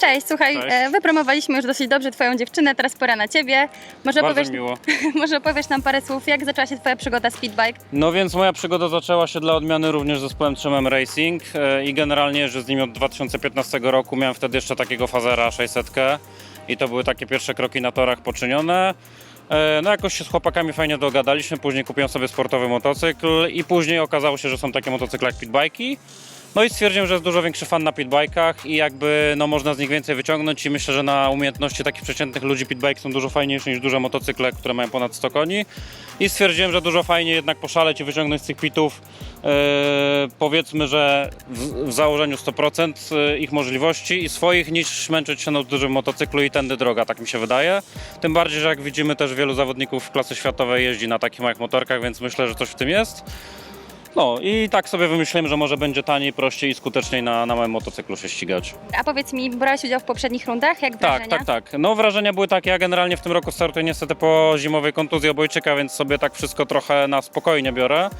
Cześć, słuchaj, Cześć. e, wypromowaliśmy już dosyć dobrze Twoją dziewczynę, teraz pora na Ciebie. Może Bardzo opowiesz, miło. może opowiesz nam parę słów, jak zaczęła się Twoja przygoda z speedbike? No więc moja przygoda zaczęła się dla odmiany również z zespołem 3M Racing e, i generalnie jeżdżę z nimi od 2015 roku. Miałem wtedy jeszcze takiego Fazera 600 i to były takie pierwsze kroki na torach poczynione. E, No jakoś się z chłopakami fajnie dogadaliśmy, później kupiłem sobie sportowy motocykl i później okazało się, że są takie motocykle jak pitbike'i. No i stwierdziłem, że jest dużo większy fan na pitbajkach i jakby no, można z nich więcej wyciągnąć i myślę, że na umiejętności takich przeciętnych ludzi pitbike są dużo fajniejsze niż duże motocykle, które mają ponad 100 koni. I stwierdziłem, że dużo fajniej jednak poszaleć i wyciągnąć z tych pitów e, powiedzmy, że w, w założeniu 100% ich możliwości i swoich niż męczyć się na dużym motocyklu i tędy droga, tak mi się wydaje. Tym bardziej, że jak widzimy też wielu zawodników klasy światowej jeździ na takich małych motorkach, więc myślę, że coś w tym jest. No i tak sobie wymyśliłem, że może będzie taniej, prościej i skuteczniej na, na małym motocyklu się ścigać. A powiedz mi, brałeś udział w poprzednich rundach, jak Tak, wrażenia? tak, tak. No wrażenia były takie, ja generalnie w tym roku startuję niestety po zimowej kontuzji obojczyka, więc sobie tak wszystko trochę na spokojnie biorę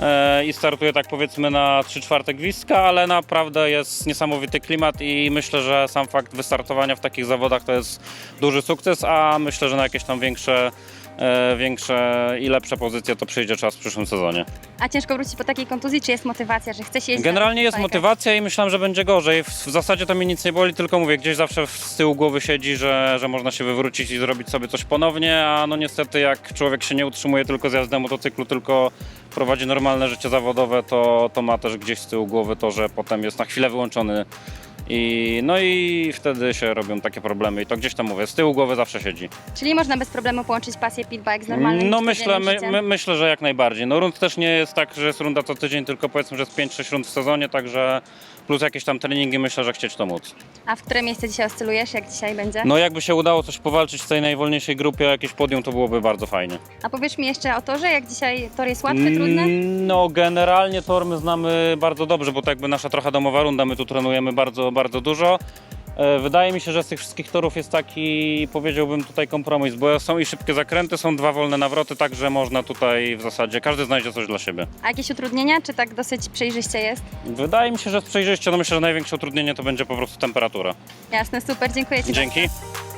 e, i startuję tak powiedzmy na 3 czwarte gwizdka, ale naprawdę jest niesamowity klimat i myślę, że sam fakt wystartowania w takich zawodach to jest duży sukces, a myślę, że na jakieś tam większe e, większe i lepsze pozycje to przyjdzie czas w przyszłym sezonie. A ciężko wrócić po takiej kontuzji, czy jest motywacja, że chcesz jeździć Generalnie jest motywacja i myślałem, że będzie gorzej. W, w zasadzie to mnie nic nie boli, tylko mówię, gdzieś zawsze z tyłu głowy siedzi, że, że można się wywrócić i zrobić sobie coś ponownie, a no niestety jak człowiek się nie utrzymuje tylko z jazdy na motocyklu, tylko prowadzi normalne życie zawodowe, to, to ma też gdzieś z tyłu głowy to, że potem jest na chwilę wyłączony. I, no i wtedy się robią takie problemy i to gdzieś tam mówię, z tyłu głowy zawsze siedzi. Czyli można bez problemu połączyć pasję speedbike z normalnym No codziennym myślę, my, życiem? my, myślę, że jak najbardziej. No rund też nie jest tak, że jest runda co tydzień, tylko powiedzmy, że jest 5-6 rund w sezonie, także plus jakieś tam treningi, myślę, że chcieć to móc. A w które miejsce dzisiaj oscylujesz, jak dzisiaj będzie? No jakby się udało coś powalczyć w tej najwolniejszej grupie, jakieś podium, to byłoby bardzo fajnie. A powiedz mi jeszcze o torze, jak dzisiaj tor jest łatwy, trudny? Mm, No generalnie tor my znamy bardzo dobrze, bo to jakby nasza trochę domowa runda, my tu trenujemy bardzo, bardzo dużo. E, Wydaje mi się, że z tych wszystkich torów jest taki, powiedziałbym tutaj kompromis, bo są i szybkie zakręty, są dwa wolne nawroty, także można tutaj w zasadzie, każdy znajdzie coś dla siebie. A jakieś utrudnienia, czy tak dosyć przejrzyście jest? Wydaje mi się, że przejrzyście, no myślę, że największe utrudnienie to będzie po prostu temperatura. Jasne, super, dziękuję Ci Dzięki. bardzo.